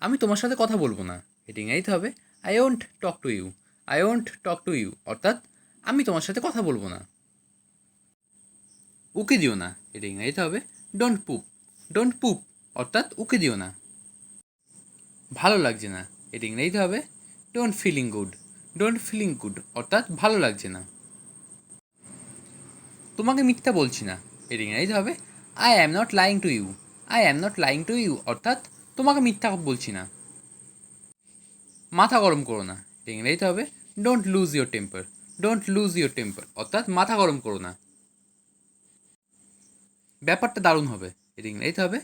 আমি তোমার সাথে কথা বলব না। এটি ইংরাজিতে হবে। I won't talk to you I won't talk to you অর্থাৎ, আমি তোমার সাথে কথা বলব না। উকে দিও না। এটা ইংরাজিতে হবে। ডোন্ট পুপ ডোন্ট পুপ অর্থাৎ, উকে দিও না। ভালো লাগছে না। এটা ইংরাজিতে হবে। Don't feeling good don't feeling good অর্থাৎ, ভালো লাগছে না। তোমাকে মিথ্যা বলছি না। এর ইংরাজিতে হবে। I am not lying to you I am not lying to you অর্থাৎ তোমাকে মিথ্যা বলছি না। মাথা গরম করো না। ইংরাজিতে হবে। Don't lose your temper don't lose your temper অর্থাৎ মাথা গরম করো না। ব্যাপারটা দারুণ হবে। এটা ইংরাজিতে হবে।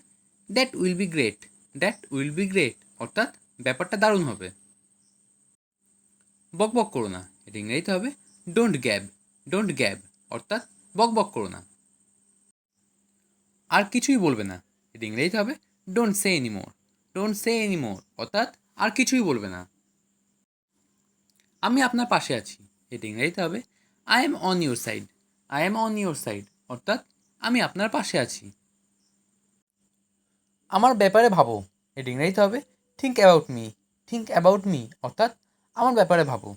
That will be great that will be great অর্থাৎ ব্যাপারটা দারুণ হবে। বক বক করো না। এটা ইংরেজিতে হবে। ডোন্ট গ্যাব ডোন্ট গ্যাব অর্থাৎ বক বক করো না। আর কিছুই বলবে না। এটা ইংরেজিতে হবে। Don't say anymore don't say anymore অর্থাৎ আর কিছুই বলবে না। আমি আপনার পাশে আছি, এটা ইংরেজিতে হবে I am on your side I am on your side অর্থাৎ আমি আপনার পাশে আছি। আমার ব্যাপারে ভাবো, এটা ইংরেজিতে হবে think about me think about me অর্থাৎ আমার ব্যাপারে ভাবো।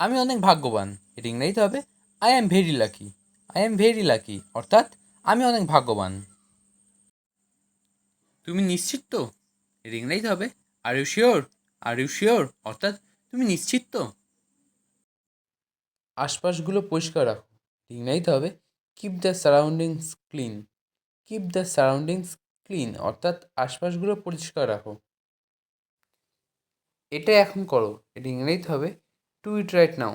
আমি অনেক ভাগ্যবান, এটা ইংরেজিতে হবে I am very lucky I am very lucky অর্থাৎ আমি অনেক ভাগ্যবান। তুমি নিশ্চিত তো? ইংরেজিতে হবে। Are you sure are you sure অর্থাৎ তুমি নিশ্চিত তো? আশপাশগুলো পরিষ্কার রাখো। ইংরাজিতে হবে। Keep the surroundings clean keep the surroundings clean অর্থাৎ আশপাশগুলো পরিষ্কার রাখো। এটা এখন করো। এটা ইংরেজিতে হবে। To eat right now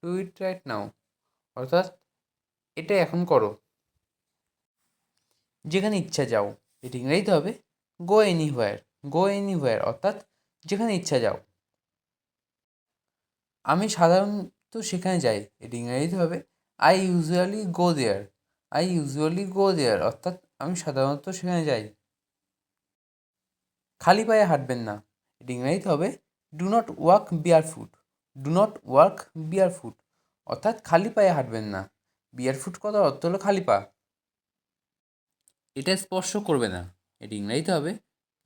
to eat right now অর্থাৎ এটা এখন করো। যেখানে ইচ্ছা যাও। এটা ইংরেজিতে হবে গো এনিহোয়ার গো এনিহোয়ার অর্থাৎ যেখানে ইচ্ছা যাও। আমি সাধারণত সেখানে যাই এটা ইংরেজিতে হবে I usually go there I usually go there অর্থাৎ আমি সাধারণত সেখানে যাই। খালি পায়ে হাঁটবেন না এটা ইংরেজিতে হবে do not walk bare foot do not work bare foot অর্থাৎ খালি পায়ে হাঁটবেন না। বিয়ার ফুট কথার অর্থ হলো খালি পা। এটা স্পর্শ করবে না। এটি ইংরেজিতে হবে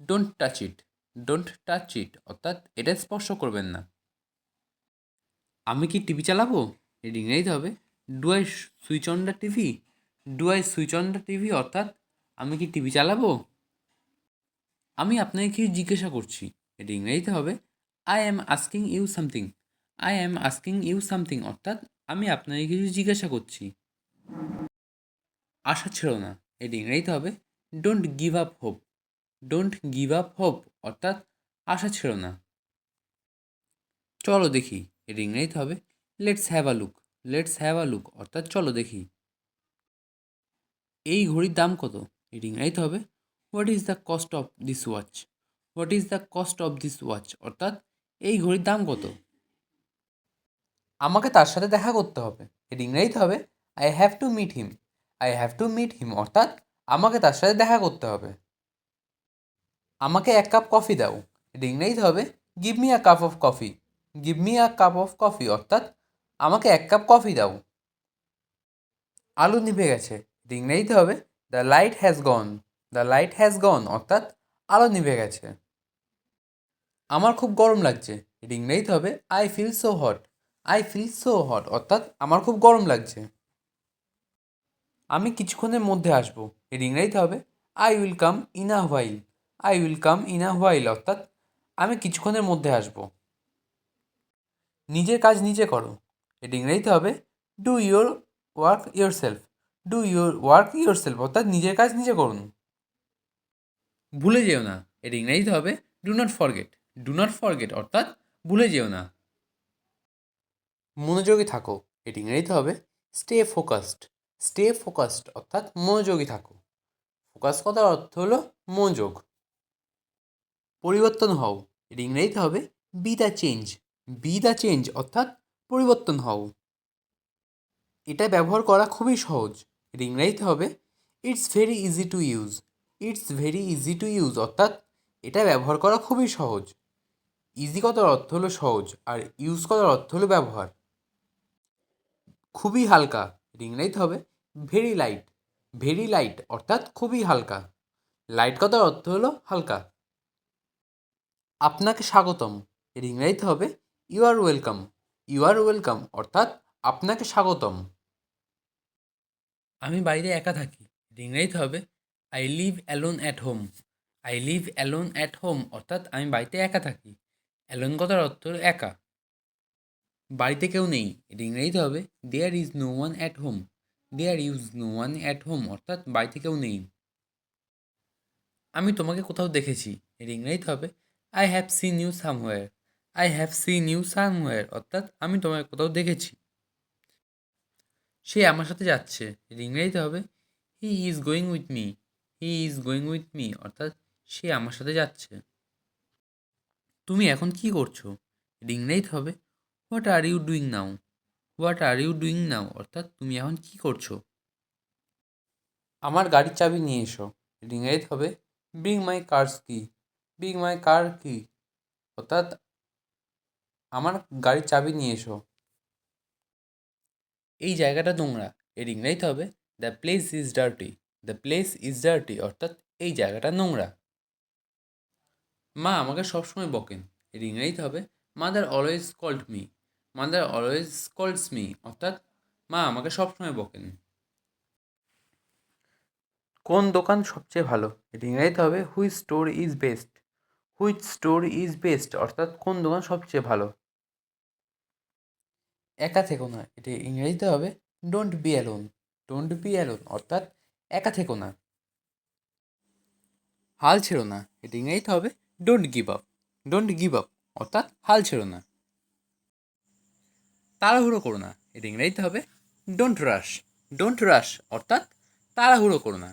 don't touch it don't touch it অর্থাৎ এটা স্পর্শ করবেন না। আমি কি টিভি চালাবো? এটি ইংরেজিতে হবে do I switch on the TV do I switch on the TV অর্থাৎ, আমি কি টিভি চালাবো? আমি আপনাকে কি জিজ্ঞাসা করছি, এটি ইংরাজিতে হবে I am asking you something I am asking you something অর্থাৎ, আমি আপনাকে কিছু জিজ্ঞাসা করছি। আশা ছিল না। এটি ইংরেজিতে হবে। Don't give up hope don't give up hope অর্থাৎ আশা ছেড়ো না। চলো দেখি এটি ইংরেজিতে হবে। Let's have a look let's have a look অর্থাৎ চলো দেখি। এই ঘড়ির দাম কত? এটি ইংরেজিতে হবে। What is the cost of this watch what is the cost of this watch অর্থাৎ এই ঘড়ির দাম কত? আমাকে তার সাথে দেখা করতে হবে। এটি ইংরেজিতে হবে। I have to meet him I have to meet him অর্থাৎ আমাকে তার সাথে দেখা করতে হবে। আমাকে এক কাপ কফি দাও। এটি ইংরেজিতে হবে। Give me a cup of coffee give me a cup of coffee অর্থাৎ আমাকে এক কাপ কফি দাও। আলো নিভে গেছে। এটি ইংরেজিতে হবে। The light has gone the light has gone অর্থাৎ আলো নিভে গেছে। আমার খুব গরম লাগছে। এটি ইংরেজিতে হবে। I feel so hot I feel so hot অর্থাৎ আমার খুব গরম লাগছে। আমি কিছুক্ষণের মধ্যে আসব। এর হবে। I will come in a while I will come in a while অর্থাৎ আমি কিছুক্ষণের মধ্যে আসব। নিজের কাজ নিজে করো। এটি ইংরেজিতে হবে। Do your work yourself do your work yourself অর্থাৎ নিজের কাজ নিজে করুন ভুলে যেও না। এটি ইংরেজিতে হবে। Do not forget do not forget অর্থাৎ ভুলে যেও না। মনোযোগী থাকো। এটি ইংরেজিতে হবে। স্টে ফোকাসড স্টে ফোকাসড অর্থাৎ মনোযোগী থাকো। ফোকাস কথার অর্থ হলো মনোযোগ। পরিবর্তন হও। এটি ইংরেজিতে হবে be the change be the change অর্থাৎ পরিবর্তন হও। এটা ব্যবহার করা খুবই সহজ। এটি ইংরেজিতে হবে it's very easy to use it's very easy to use অর্থাৎ এটা ব্যবহার করা খুবই সহজ। ইজি কথার অর্থ হলো সহজ, আর ইউজ করার অর্থ হলো ব্যবহার। খুবই হালকা। ইংরেজিতে হবে ভেরি লাইট ভেরি লাইট অর্থাৎ খুবই হালকা। লাইট কথার অর্থ হলো হালকা। আপনাকে স্বাগতম। এর ইংরেজিতে হবে you are welcome you are welcome অর্থাৎ আপনাকে স্বাগতম। আমি বাড়িতে একা থাকি। এর ইংরেজিতে হবে I live alone at home I live alone at home অর্থাৎ আমি বাড়িতে একা থাকি। অ্যালোন কথার অর্থ হলো একা। বাড়িতে কেউ নেই। এর ইংরেজিতে হবে there is no one at home there is no one at home অর্থাৎ বাড়িতে কেউ নেই। আমি তোমাকে কোথাও দেখেছি ইংরেজিতে হবে। I have seen you somewhere I have seen you somewhere অর্থাৎ আমি তোমাকে কোথাও দেখেছি। সে আমার সাথে যাচ্ছে ইংরেজিতে হবে। He is going with me he is going with me অর্থাৎ সে আমার সাথে যাচ্ছে। তুমি এখন কি করছ? ইংরেজিতে হবে। What are you doing now what are you doing now অর্থাৎ তুমি এখন কি করছ? আমার গাড়ির চাবি নিয়ে এসো। এর হবে bring my car's key bring my car key অর্থাৎ আমার গাড়ির চাবি নিয়ে এসো। এই জায়গাটা নোংরা। এর ইংরেজিতে হবে the place is dirty the place is dirty অর্থাৎ এই জায়গাটা নোংরা। মা আমাকে সবসময় বকেন। এর ইংরেজিতে হবে mother always called me mother always calls me অর্থাৎ মা আমাকে সবসময় বকেন। কোন দোকান সবচেয়ে ভালো? এর ইংরেজিতে হবে which store is best which store is best অর্থাৎ কোন দোকান সবচেয়ে ভালো? একা থেকো না এটি ইংরেজিতে হবে don't be alone don't be alone অর্থাৎ একা থেকো না। হাল ছেড়ো না এটি ইংরেজিতে হবে don't give up don't give up অর্থাৎ হাল ছেড়ো না। তাড়াহুড়ো করো না। এটি ইংরেজিতে হবে ডোন্ট রাশ ডোন্ট রাশ অর্থাৎ তাড়াহুড়ো করো না।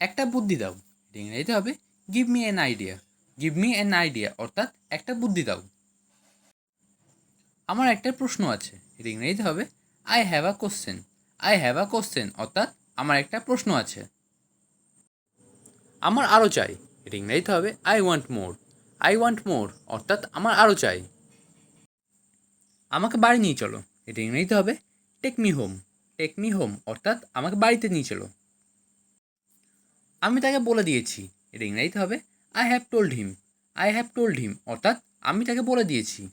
একটা বুদ্ধি দাও। এটি ইংরেজিতে হবে give me an idea give me an idea অর্থাৎ একটা বুদ্ধি দাও। আমার একটা প্রশ্ন আছে। এটি ইংরেজিতে হবে I have a question I have a question অর্থাৎ আমার একটা প্রশ্ন আছে। আমার আরও চাই। এটি ইংরেজিতে হবে I want more I want more অর্থাৎ আমার আরও চাই। আমাকে বাড়ি নিয়ে চলো। এটি ইংরেজিতে হবে। Take me home take me home অর্থাৎ আমাকে বাড়িতে নিয়ে চলো। আমি তাকে বলে দিয়েছি। এটি ইংরেজিতে হবে। I have told him I have told him অর্থাৎ আমি তাকে বলে দিয়েছি।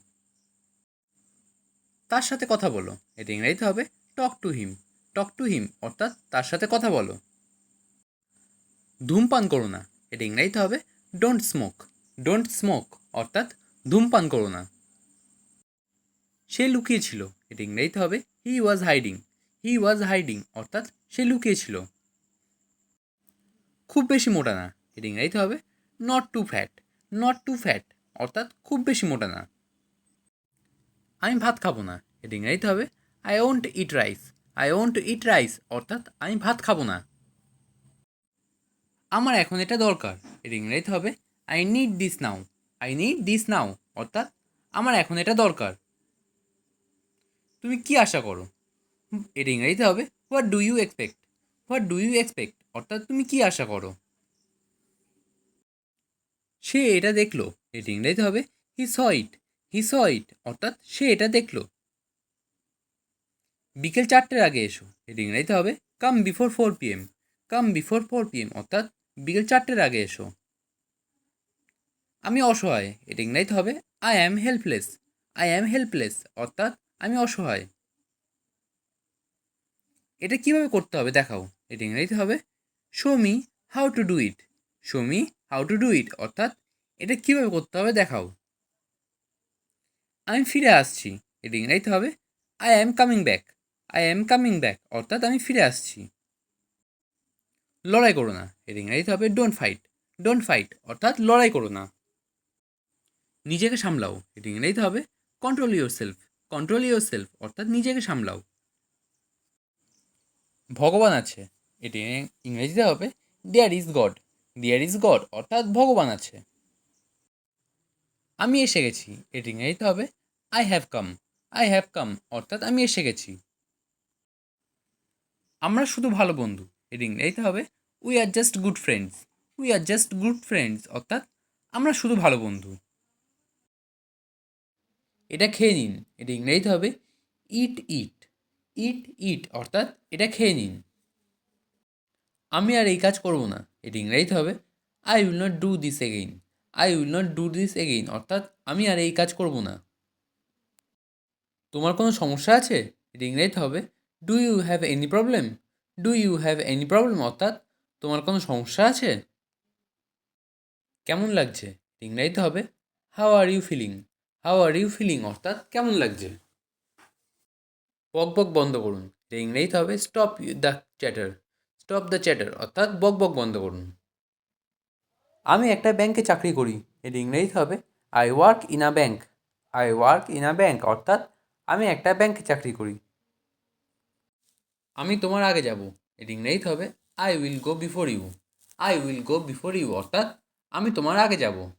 তার সাথে কথা বলো। এটি ইংরেজিতে হবে। Talk to him talk to him অর্থাৎ তার সাথে কথা বলো। ধূমপান করো না। এটি ইংরেজিতে হবে। ডোন্ট স্মোক ডোন্ট স্মোক অর্থাৎ ধূমপান করো না। সে লুকিয়েছিল এটি ইংরেজিতে হবে। হি ওয়াজ হাইডিং হি ওয়াজ হাইডিং অর্থাৎ সে লুকিয়েছিল খুব বেশি মোটা না। এটি ইংরেজিতে হবে। Not too fat not too fat অর্থাৎ খুব বেশি মোটা না। আমি ভাত খাব না। এটি ইংরেজিতে হবে। I won't eat rice I won't eat rice অর্থাৎ আমি ভাত খাব না। আমার এখন এটা দরকার। এটি ইংরেজিতে হবে। I need this now I need this now অর্থাৎ আমার এখন এটা দরকার। তুমি কি আশা করো? এটি ইংরেজিতে হবে। What do you expect what do you expect অর্থাৎ তুমি কি আশা করো? সে এটা দেখল। এটি ইংরেজিতে হবে। হি স ইট হি স ইট অর্থাৎ সে এটা দেখল। বিকেল চারটের আগে এসো। এটি ইংরেজিতে হবে। Come before four PM come before four PM অর্থাৎ বিকেল চারটের আগে এসো। আমি অসহায়। এটি ইংরেজিতে হবে। I am helpless I am helpless অর্থাৎ আমি অসহায়। এটা কীভাবে করতে হবে? দেখাও। এটি ইংরেজিতে হবে। Show me how to do it show me how to do it অর্থাৎ এটা কীভাবে করতে হবে? দেখাও। আমি ফিরে আসছি। এটি ইংরেজিতে হবে। I am coming back I am coming back অর্থাৎ আমি ফিরে আসছি। লড়াই করো না। এর ইংরেজিতে হবে। ডোন্ট ফাইট ডোন্ট ফাইট অর্থাৎ লড়াই করো না। নিজেকে সামলাও। এটি ইংরেজিতে হবে। Control yourself control yourself অর্থাৎ নিজেকে সামলাও। ভগবান আছে। এটি ইংরেজিতে হবে there is God there is God অর্থাৎ ভগবান আছে। আমি এসে গেছি। এটি ইংরেজিতে হবে I have come I have come অর্থাৎ আমি এসে গেছি। আমরা শুধু ভালো বন্ধু। এটি ইংরেজিতে হবে we are just good friends we are just good friends অর্থাৎ আমরা শুধু ভালো বন্ধু। এটা খেয়ে নিন। এটা ইংরেজিতে হবে ইট ইট ইট ইট অর্থাৎ এটা খেয়ে নিন। আমি আর এই কাজ করব না। এটি ইংরেজিতে হবে I will not do this again I will not do this again অর্থাৎ আমি আর এই কাজ করব না। তোমার কোনো সমস্যা আছে? এটা ইংরেজিতে হবে do you have any problem do you have any problem অর্থাৎ তোমার কোনো সমস্যা আছে? কেমন লাগছে? ইংরেজিতে হবে how are you feeling how are you feeling অর্থাৎ কেমন লাগছে? বক বক বন্ধ করুন। এটা ইংরেজিতে হবে। Stop the chatter stop the chatter অর্থাৎ বক বক বন্ধ করুন। আমি একটা ব্যাংকে চাকরি করি। এর ইংরেজিতে হবে। I work in a bank I work in a bank অর্থাৎ আমি একটা ব্যাংকে চাকরি করি। আমি তোমার আগে যাব। এর ইংরেজিতে হবে। I will go before you I will go before you অর্থাৎ আমি তোমার আগে যাব।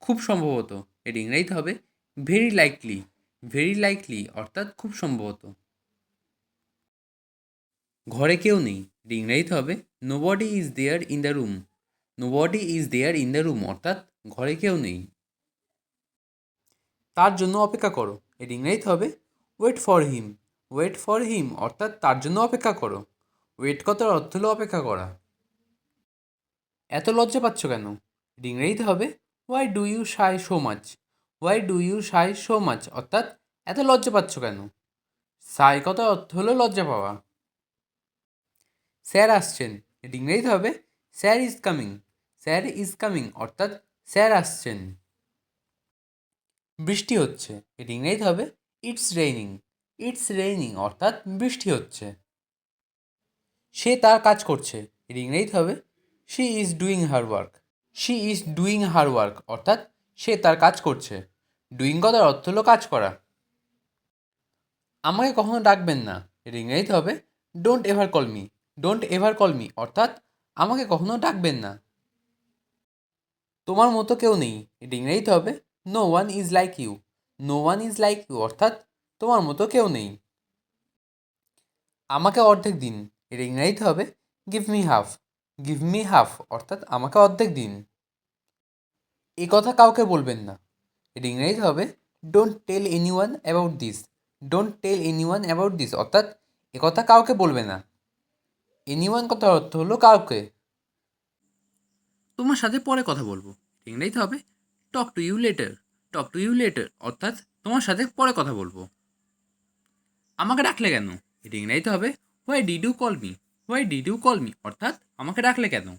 খুব সম্ভবত। এর ইংরেজিতে হবে ভেরি লাইকলি ভেরি লাইকলি অর্থাৎ খুব সম্ভবত। ঘরে কেউ নেই এর ইংরেজিতে হবে nobody is there in the room nobody is there in the room অর্থাৎ ঘরে কেউ নেই। তার জন্য অপেক্ষা করো এর ইংরেজিতে হবে wait for him wait for him অর্থাৎ তার জন্য অপেক্ষা করো ওয়েট কথার অর্থ হলো অপেক্ষা করা। এত লজ্জা পাচ্ছ কেন? এর ইংরেজিতে হবে why do you shy so much why do you shy so much অর্থাৎ এত লজ্জা পাচ্ছ কেন? সাই কথার অর্থ হলো লজ্জা পাওয়া। স্যার আসছেন। এর ইংরেজিতে হবে। Sir is coming sir is coming অর্থাৎ স্যার আসছেন। বৃষ্টি হচ্ছে। এর ইংরেজিতে হবে। ইটস রেইনিং ইটস রেইনিং অর্থাৎ বৃষ্টি হচ্ছে। সে তার কাজ করছে। এর ইংরেজিতে হবে। She is doing her work she is doing her work অর্থাৎ সে তার কাজ করছে। ডুইং কথার অর্থ হলো কাজ করা। আমাকে কখনো ডাকবেন না। ইংরেজিতে হবে don't ever call me don't ever call me অর্থাৎ, আমাকে কখনো ডাকবেন না। তোমার মতো কেউ নেই। এটা হবে no one is like you no one is like you অর্থাৎ, তোমার মতো কেউ নেই। আমাকে অর্ধেক দিন। এটা হবে give me half give me half অর্থাৎ আমাকে অর্ধেক দিন। এই কথা কাউকে বলবেন না। এটা ইংরেজিতে হবে don't tell anyone about this don't tell anyone about this অর্থাৎ এ কথা কাউকে বলবে না। এনি ওয়ান কথার অর্থ হলো কাউকে। তোমার সাথে পরে কথা বলব। ইংরেজিতে হবে talk to you later talk to you later অর্থাৎ তোমার সাথে পরে কথা বলব। আমাকে ডাকলে কেন? এটা ইংরেজিতে হবে why did you call me why did you call me অর্থাৎ আমাকে ডাকলে কেন?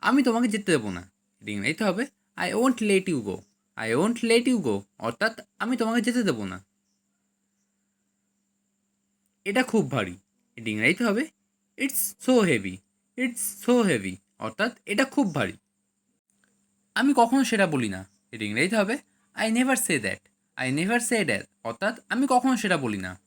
আমি তোমাকে যেতে দেবো না। ইংরেজিতে হবে। I won't let you go I won't let you go অর্থাৎ আমি তোমাকে যেতে দেবো না। এটা খুব ভারী। ইংরেজিতে হবে। It's so heavy it's so heavy অর্থাৎ এটা খুব ভারী। আমি কখনো সেটা বলি না। এটা ইংরেজিতে হবে। I never say that I never say that অর্থাৎ আমি কখনো সেটা বলি না।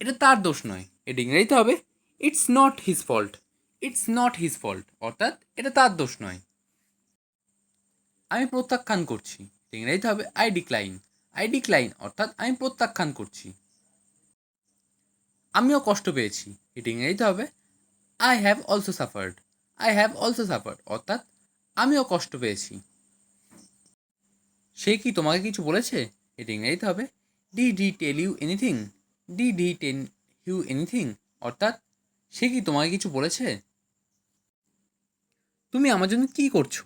এটা তার দোষ নয়। এটা ইংরেজিতে হবে। It's not his fault it's not his fault অর্থাৎ এটা তার দোষ নয়। আমি প্রত্যাখ্যান করছি। ইংরেজিতে হবে। আই ডিক্লাইন আই ডিক্লাইন অর্থাৎ আমি প্রত্যাখ্যান করছি। আমিও কষ্ট পেয়েছি। এটা ইংরেজিতে হবে। I have also suffered I have also suffered অর্থাৎ আমিও কষ্ট পেয়েছি। সে কি তোমাকে কিছু বলেছে? এটা ইংরেজিতে হবে। Did tell you anything did tell you anything অর্থাৎ, সে কি তোমাকে কিছু বলেছে? তুমি আমার জন্য কী করছ?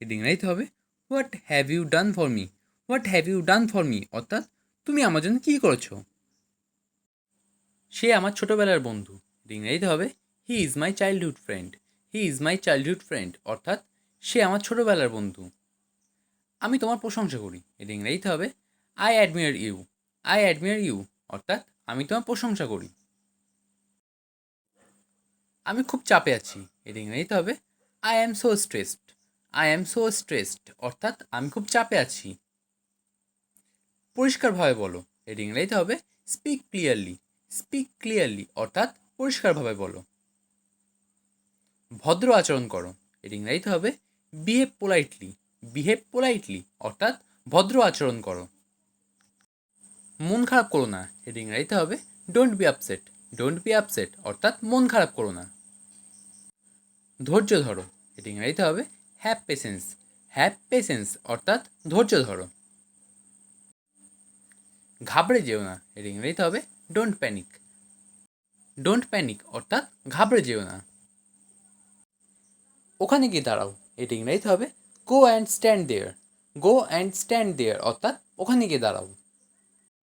এটা ইংরেজিতে হবে what have you done for me what have you done for me অর্থাৎ, তুমি আমার জন্য কী করেছ? সে আমার ছোটোবেলার বন্ধু। এটা হবে he is my childhood friend he is my childhood friend অর্থাৎ, সে আমার ছোটোবেলার বন্ধু। আমি তোমার প্রশংসা করি। এটা হবে I admire you I admire you অর্থাৎ, আমি তোমার প্রশংসা করি। আমি খুব চাপে আছি এটা ইংরেজিতে হবে। I am so stressed I am so stressed অর্থাৎ আমি খুব চাপে আছি। পরিষ্কারভাবে বলো। এটা ইংরেজিতে হবে। স্পিক ক্লিয়ারলি স্পিক ক্লিয়ারলি অর্থাৎ পরিষ্কারভাবে বলো। ভদ্র আচরণ করো। এর ইংরাজিতে হবে। বিহেভ পোলাইটলি বিহেভ পোলাইটলি অর্থাৎ ভদ্র আচরণ করো। মন খারাপ করো না। এর ইংরাজিতে হবে। Don't be upset don't be upset অর্থাৎ মন খারাপ করো না। ধৈর্য ধরো। এর ইংরাজিতে হবে হ্যাভ পেশেন্স হ্যাভ পেশেন্স অর্থাৎ ধৈর্য ধরো। ঘাবড়ে যেও না। এর ইংরেজিতে হবে ডোন্ট প্যানিক ডোন্ট প্যানিক অর্থাৎ ঘাবড়ে যেও না। ওখানে গিয়ে দাঁড়াও। এটা ইংরাজিতে হবে go and stand there go and stand there অর্থাৎ ওখানে গিয়ে দাঁড়াও।